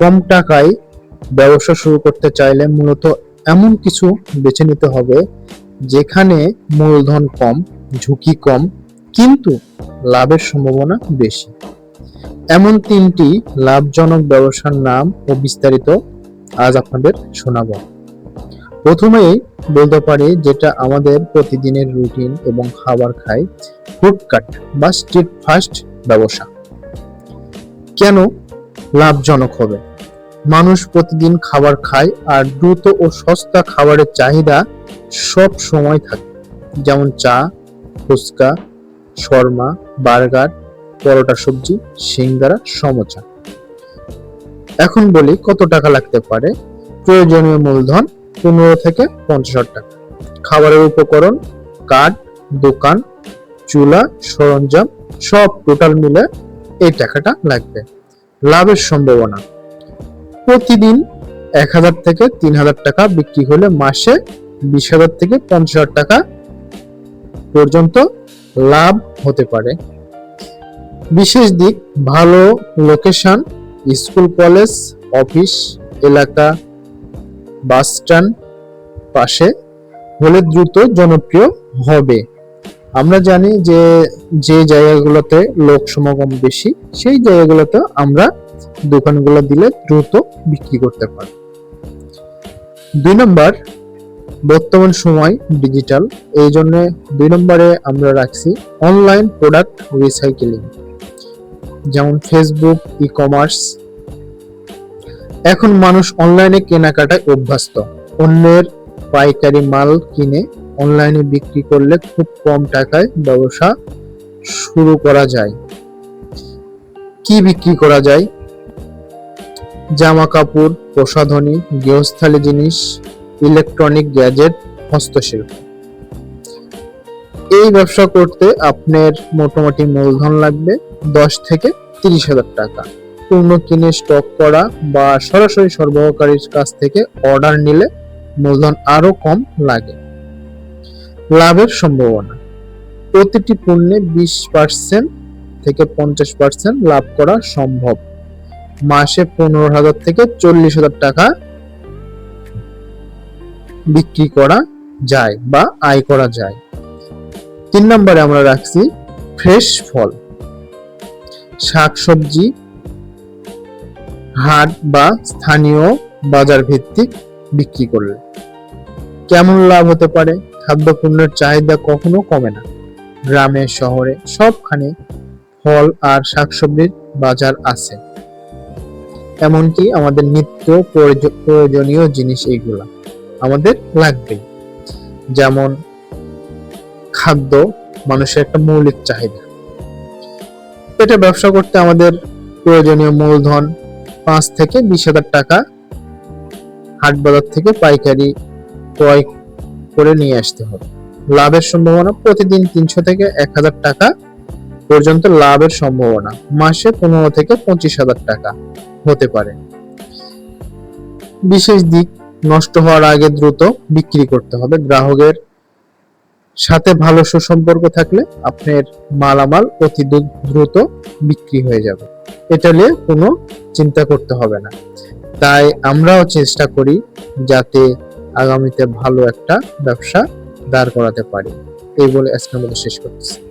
কম টাকায় ব্যবসা শুরু করতে চাইলে মূলত এমন কিছু বেছে নিতে হবে যেখানে মূলধন কম, ঝুঁকি কম, কিন্তু লাভের সম্ভাবনা বেশি। এমন তিনটি লাভজনক ব্যবসার নাম ও বিস্তারিত আজ আপনাদের শোনাব। প্রথমেই বলতে পারি যেটা আমাদের প্রতিদিনের রুটিন এবং খাবার খাই ফুডকাট বা স্ট্রিট ফাস্ট ব্যবসা। কেন লাভজনক হবে। মানুষ প্রতিদিন খাবার খায় আর দ্রুত ও সস্তা খাবারের চাহিদা সব সময় থাকে। যেমন চা, ফুচকা, শর্মা, বার্গার, পরোটা সবজি, সিঙ্গারা, সমোচা। এখন বলি কত টাকা লাগতে পারে? প্রয়োজনীয় মূলধন পনেরো থেকে পঞ্চাশ টাকা। খাবারের উপকরণ কাঠ দোকান, চুলা, সরঞ্জাম, সব টোটাল মিলে এই টাকাটা লাগবে। লাভের সম্ভাবনা। প্রতিদিন এক হাজার থেকে তিন হাজার টাকা বিক্রি হলে মাসে বিশ হাজার থেকে পঞ্চাশ হাজার টাকা পর্যন্ত লাভ হতে পারে। বিশেষ দিক, ভালো লোকেশন স্কুল কলেজ অফিস এলাকা বাস স্ট্যান্ড পাশে হলে দ্রুত জনপ্রিয় হবে। আমরা জানি যে যে জায়গাগুলোতে লোক সমাগম বেশি, সেই জায়গাগুলোতে আমরা দোকানগুলো দিলে দ্রুত বিক্রি করতে পারি। দুই নম্বর, বর্তমান সময় ডিজিটাল। এই জন্য দুই নম্বরে আমরা রাখছি অনলাইন প্রোডাক্ট রিসাইকেলিং, যেমন ফেসবুক ই কমার্স এখন মানুষ অনলাইনে কেনাকাটায় অভ্যস্ত। অন্যের পাইকারি মাল কিনে অনলাইনে বিক্রি করলে খুব কম টাকায় ব্যবসা শুরু করা যায়। কি বিক্রি করা যায়? জামা কাপড় প্রসাধনী, গৃহস্থালী জিনিস ইলেকট্রনিক গ্যাজেট হস্তশিল্প। এই ব্যবসা করতে আপনার মোটামুটি মূলধন লাগবে দশ থেকে তিরিশ হাজার টাকা। পণ্য কিনে স্টক করা বা সরাসরি সরবরাহকারীর কাছ থেকে অর্ডার নিলে মূলধন আরও কম লাগে। লাভের সম্ভাবনা। প্রতিটি পণ্যে বিশ পার্সেন্ট থেকে পঞ্চাশ পার্সেন্ট লাভ করা সম্ভব। মাসে পনেরো হাজার থেকে চল্লিশ হাজার টাকা বিক্রি করা যায় বা আয় করা যায়। তিন নম্বরে আমরা রাখছি ফ্রেশ ফল। শাকসবজি, হাট বা স্থানীয় বাজার ভিত্তিক বিক্রি করলে। কেমন লাভ হতে পারে? খাদ্যপণ্যের চাহিদা কখনো কমে না। গ্রামে, শহরে সবখানে ফল আর শাকসবজির বাজার আছে। এমনকি আমাদের নিত্য প্রয়োজনীয় জিনিস এইগুলা আমাদের লাগবেই। যেমন খাদ্য মানুষের একটা মৌলিক চাহিদা। এটা ব্যবসা করতে আমাদের প্রয়োজনীয় মূলধন পাঁচ থেকে বিশ হাজার টাকা। হাট বাজার থেকে পাইকারি, ক্রয় করে নিয়ে আসতে হবে। লাভের সম্ভাবনা প্রতিদিন তিনশো থেকে এক হাজার টাকা পর্যন্ত লাভের সম্ভাবনা। মাসে পনেরো থেকে পঁচিশ হাজার টাকা হতে পারে। বিশেষ দিক, নষ্ট হওয়ার আগে দ্রুত বিক্রি করতে হবে। গ্রাহকের সাথে ভালো সুসম্পর্ক থাকলে আপনার মালামাল অতি দ্রুত বিক্রি হয়ে যাবে। এটা নিয়ে কোনো চিন্তা করতে হবে না। তাই আমরাও চেষ্টা করি যাতে আগামীতে ভালো একটা ব্যবসা দাঁড় করাতে পারি। এই বলে আজকে আমাদের শেষ করতেছি